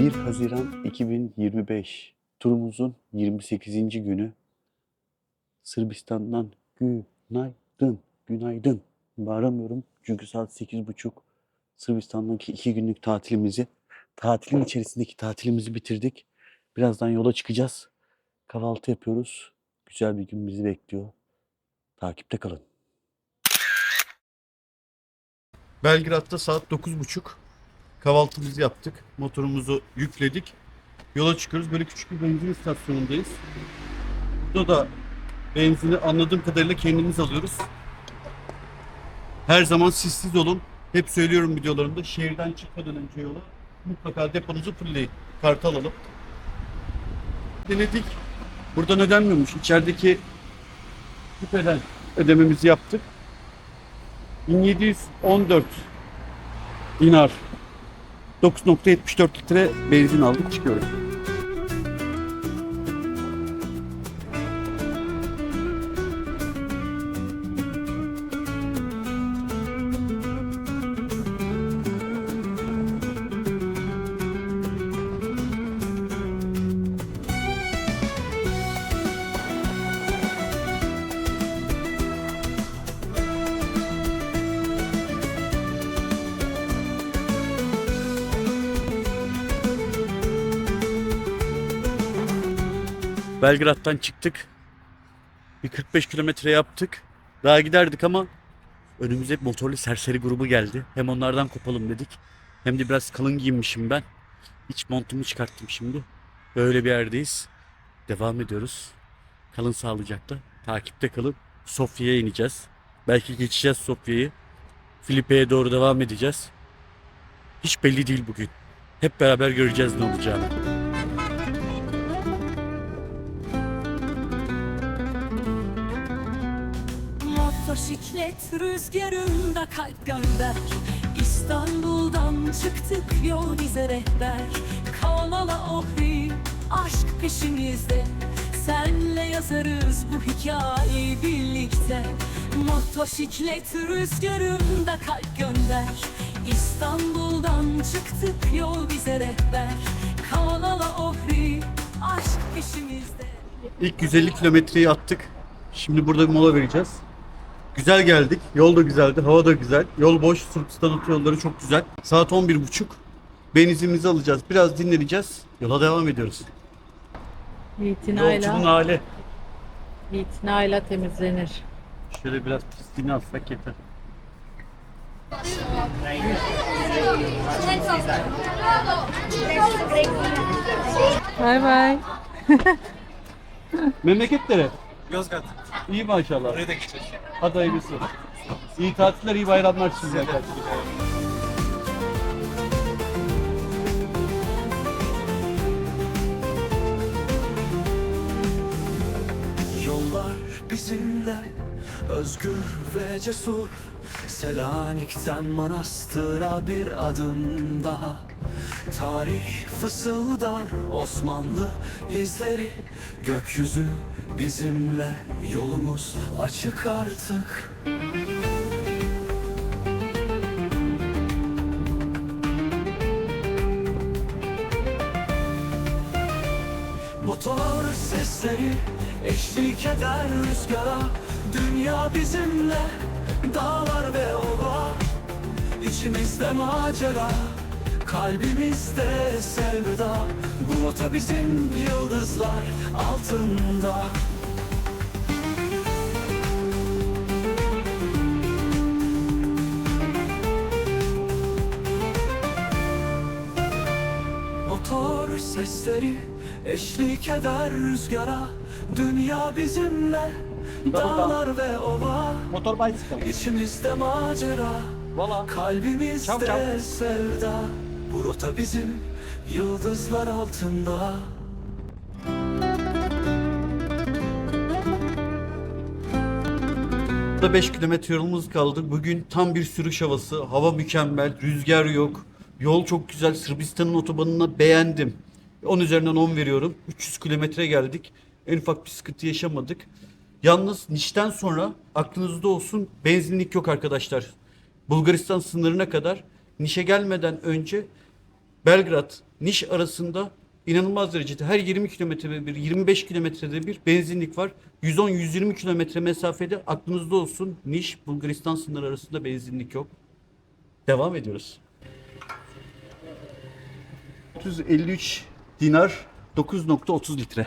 1 Haziran 2025 turumuzun 28. günü Sırbistan'dan günaydın, günaydın. Bağıramıyorum çünkü saat 8.30 Sırbistan'daki iki günlük tatilimizi, tatilin içerisindeki tatilimizi bitirdik. Birazdan yola çıkacağız. Kahvaltı yapıyoruz. Güzel bir gün bizi bekliyor. Takipte kalın. Belgrad'da saat 9.30. Kahvaltımızı yaptık. Motorumuzu yükledik. Yola çıkıyoruz. Böyle küçük bir benzin istasyonundayız. Burada da benzini anladığım kadarıyla kendimiz alıyoruz. Her zaman sessiz olun. Hep söylüyorum videolarımda. Şehirden çıkmadan önce yola mutlaka deponuzu fullleyin. Kart alalım. Denedik. Buradan ödenmiyormuş. İçerideki küpeden ödememizi yaptık. 1714 dinar 9.74 litre benzin aldık çıkıyoruz. Belgrad'dan çıktık. Bir 45 kilometre yaptık. Daha giderdik ama önümüze motorlu serseri grubu geldi. Hem onlardan kopalım dedik. Hem de biraz kalın giyinmişim ben. İç montumu çıkarttım şimdi. Böyle bir yerdeyiz. Devam ediyoruz. Kalın sağlıcakla. Takipte kalın. Sofya'ya ineceğiz. Belki geçeceğiz Sofya'yı. Filipe'ye doğru devam edeceğiz. Hiç belli değil bugün. Hep beraber göreceğiz ne olacağını. Motosiklet rüzgarında kalp gönder. İstanbul'dan çıktık yol bize rehber. Kavala Ohri aşk peşimizde. Senle yazarız bu hikayeyi birlikte. Motosiklet rüzgarında kalp gönder. İstanbul'dan çıktık yol bize rehber. Kavala Ohri aşk peşimizde. İlk 150 kilometreyi attık. Şimdi burada bir mola vereceğiz. Güzel geldik. Yol da güzeldi. Hava da güzel. Yol boş. Sırbistan otoyolları çok güzel. Saat 11.30. Benzinimizi alacağız. Biraz dinleneceğiz. Yola devam ediyoruz. Yolcunun İtinayla, hali. itinayla temizlenir. Şöyle biraz pisliğini alsak yeter. Bay bay. Memleketlere. Yozgat. İyi maşallah. Oraya da gideceğiz. Hadi hayırlısı. İyi tatiller, iyi bayramlar size. Yollar bizimle özgür ve cesur Selanik'ten Manastır'a bir adım daha Tarih fısıldar Osmanlı izleri Gökyüzü bizimle yolumuz açık artık. Motor sesleri eşlik eder rüzgara. Dünya bizimle dağlar ve ova İçimizde macera Kalbimizde sevda Bu rota bizim yıldızlar altında Motor sesleri eşlik eder rüzgara Dünya bizimle dağlar ve ova Motor bicycle. İçimizde macera Valla. Kalbimizde Çav çav. sevda Bu rota bizim yıldızlar altında Burada 5 kilometre yolumuz kaldı. Bugün tam bir sürüş havası. Hava mükemmel, rüzgar yok. Yol çok güzel. Sırbistan'ın otobanına beğendim. 10 üzerinden 10 veriyorum. 300 kilometre geldik. En ufak bir sıkıntı yaşamadık. Yalnız Niş'ten sonra aklınızda olsun benzinlik yok arkadaşlar. Bulgaristan sınırına kadar Niş'e gelmeden önce Belgrad, Niş arasında inanılmaz derecede her 20 kilometrede bir, 25 kilometrede bir benzinlik var. 110-120 kilometre mesafede aklınızda olsun Niş, Bulgaristan sınırı arasında benzinlik yok. Devam ediyoruz. 353 dinar 9.30 litre.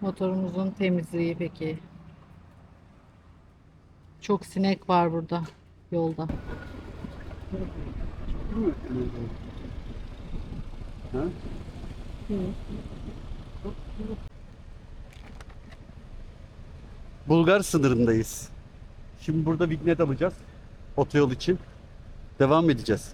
Motorumuzun temizliği peki. Çok sinek var burada yolda. Bulgar sınırındayız. Şimdi burada vignet alacağız. Otoyol için. Devam edeceğiz.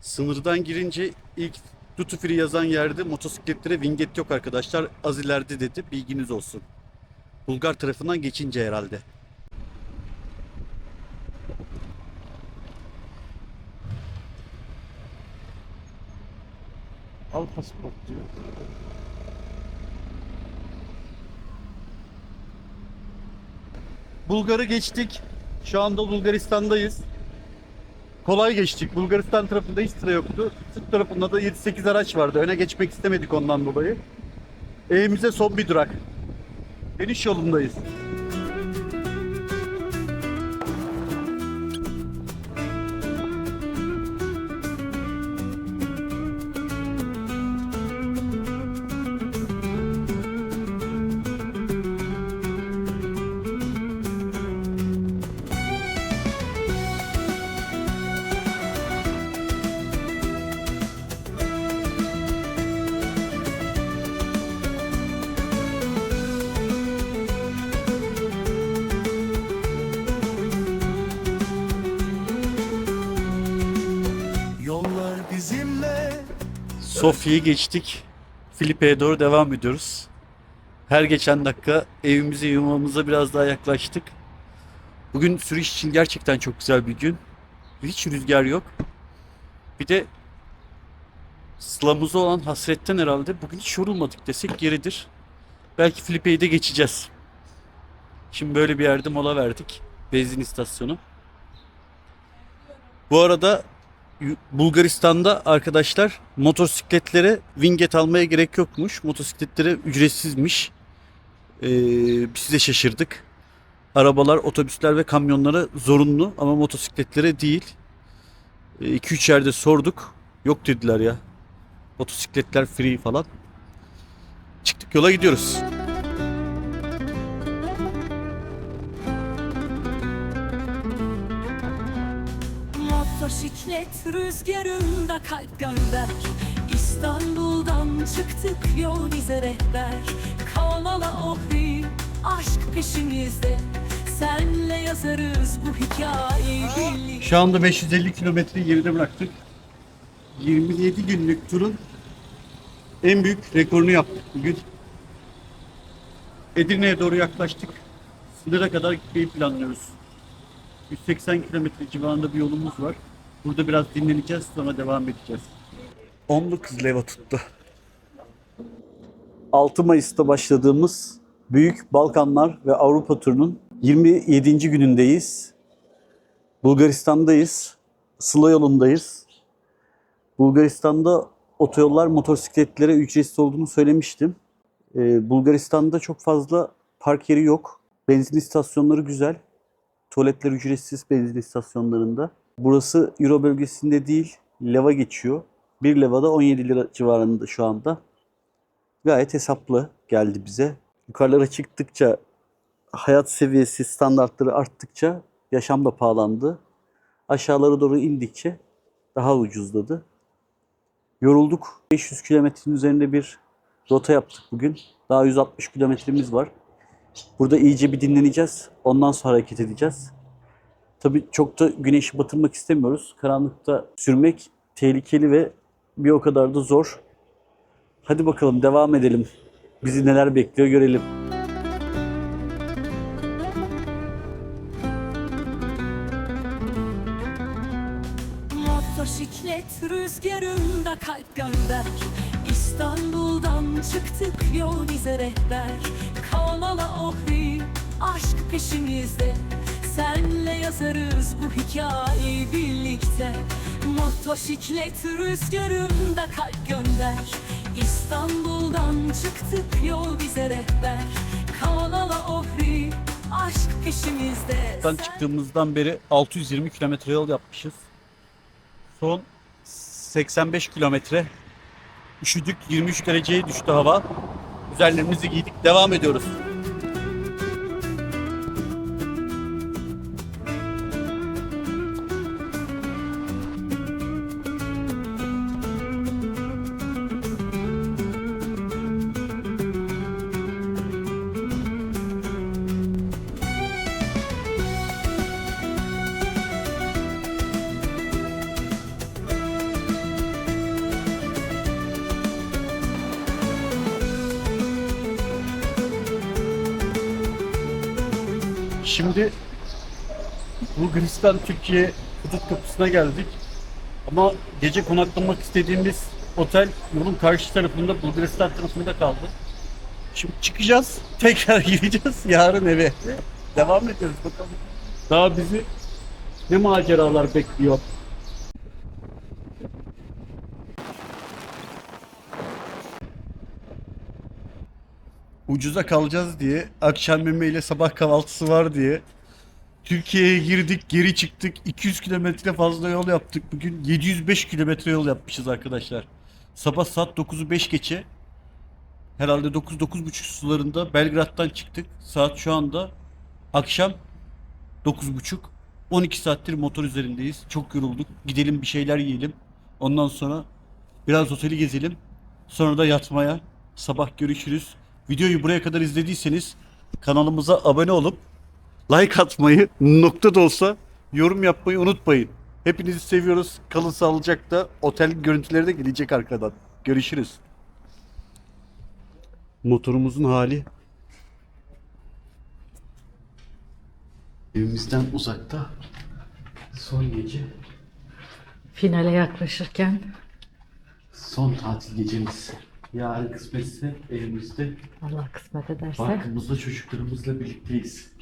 Sınırdan girince ilk duty free yazan yerde motosikletlere vinget yok arkadaşlar. Az ileride dedi. Bilginiz olsun. Bulgar tarafından geçince herhalde. Al pasaport diyor. Bulgar'ı geçtik. Şu anda Bulgaristan'dayız. Kolay geçtik. Bulgaristan tarafında hiç sıra yoktu. Sırt tarafında da 7-8 araç vardı. Öne geçmek istemedik ondan dolayı. Evimize son bir durak. Dönüş yolundayız. Sofya'yı geçtik. Filipe'ye doğru devam ediyoruz. Her geçen dakika evimize yuvamıza biraz daha yaklaştık. Bugün sürüş için gerçekten çok güzel bir gün. Hiç rüzgar yok. Bir de Sıla'mıza olan hasretten herhalde bugün hiç yorulmadık desek yeridir. Belki Filipe'yi de geçeceğiz. Şimdi böyle bir yerde mola verdik. Benzin istasyonu. Bu arada Bulgaristan'da arkadaşlar motosikletlere vinget almaya gerek yokmuş. Motosikletlere ücretsizmiş. Ee, biz de şaşırdık. Arabalar, otobüsler ve kamyonlara zorunlu ama motosikletlere değil. 2-3 yerde sorduk. Yok dediler ya. Motosikletler free falan. Çıktık yola gidiyoruz. Motosiklet rüzgarında kalp gönder İstanbul'dan çıktık yol bize rehber Kavala Ohri aşk peşimizde Senle yazarız bu hikayeyi birlikte Şu anda 550 kilometreyi geride bıraktık. 27 günlük turun en büyük rekorunu yaptık bugün. Edirne'ye doğru yaklaştık. Sınıra kadar gitmeyi planlıyoruz. 180 kilometre civarında bir yolumuz var. Burada biraz dinleneceğiz sonra devam edeceğiz. 19 leva tuttu. 6 Mayıs'ta başladığımız Büyük Balkanlar ve Avrupa turunun 27. günündeyiz. Bulgaristan'dayız. Sıla yolundayız. Bulgaristan'da otoyollar motosikletlere ücretsiz olduğunu söylemiştim. Ee, Bulgaristan'da çok fazla park yeri yok. Benzin istasyonları güzel. Tuvaletler ücretsiz benzin istasyonlarında. Burası Euro bölgesinde değil, leva geçiyor. Bir levada 17 lira civarında şu anda. Gayet hesaplı geldi bize. Yukarılara çıktıkça hayat seviyesi, standartları arttıkça yaşam da pahalandı. Aşağılara doğru indikçe daha ucuzladı. Yorulduk. 500 kilometrenin üzerinde bir rota yaptık bugün. Daha 160 kilometremiz var. Burada iyice bir dinleneceğiz. Ondan sonra hareket edeceğiz. Tabii çok da güneşi batırmak istemiyoruz. Karanlıkta sürmek tehlikeli ve bir o kadar da zor. Hadi bakalım devam edelim. Bizi neler bekliyor görelim. Motosiklet rüzgarında kalp gönder İstanbul'dan çıktık yol bize rehber Kavala Ohri aşk peşimizde Senle yazarız bu hikayeyi birlikte Motosiklet rüzgarında kalp gönder İstanbul'dan çıktık yol bize rehber Kavala Ohri aşk peşimizde Buradan çıktığımızdan beri 620 kilometre yol yapmışız. Son 85 kilometre. Üşüdük 23 dereceye düştü hava. Üzerlerimizi giydik. Devam ediyoruz. Şimdi Bulgaristan Türkiye hudut kapısına geldik. Ama gece konaklamak istediğimiz otel yolun karşı tarafında Bulgaristan tarafında kaldı. Şimdi çıkacağız. Tekrar gireceğiz yarın eve. Devam ediyoruz bakalım. Daha bizi ne maceralar bekliyor. Ucuza kalacağız diye, akşam yemeğiyle sabah kahvaltısı var diye Türkiye'ye girdik, geri çıktık. 200 kilometre fazla yol yaptık. Bugün 705 kilometre yol yapmışız arkadaşlar. Sabah saat 9'u 5 geçe. Herhalde 9-9.30 sularında Belgrad'dan çıktık. Saat şu anda akşam 9.30. 12 saattir motor üzerindeyiz. Çok yorulduk. Gidelim bir şeyler yiyelim. Ondan sonra biraz oteli gezelim. Sonra da yatmaya. Sabah görüşürüz. Videoyu buraya kadar izlediyseniz kanalımıza abone olup like atmayı, nokta da olsa yorum yapmayı unutmayın. Hepinizi seviyoruz. Kalın sağlıcakla. Otel görüntüleri de gelecek arkadan. Görüşürüz. Motorumuzun hali evimizden uzakta. Son gece, Finale yaklaşırken son tatil gecemiz. Yarın kısmetse evimizde Allah kısmet ederse parkımızda çocuklarımızla birlikteyiz.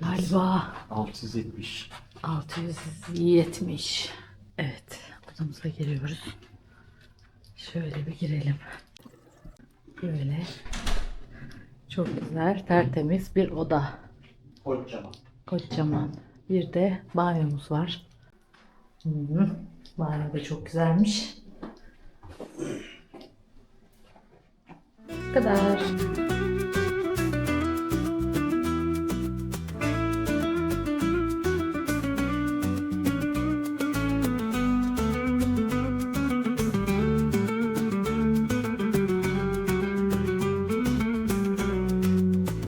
galiba 670. 670. Evet, odamıza giriyoruz. Şöyle bir girelim. Böyle çok güzel, tertemiz bir oda. Kocaman. Kocaman. Bir de banyomuz var. -hı. Banyo da çok güzelmiş. cadastro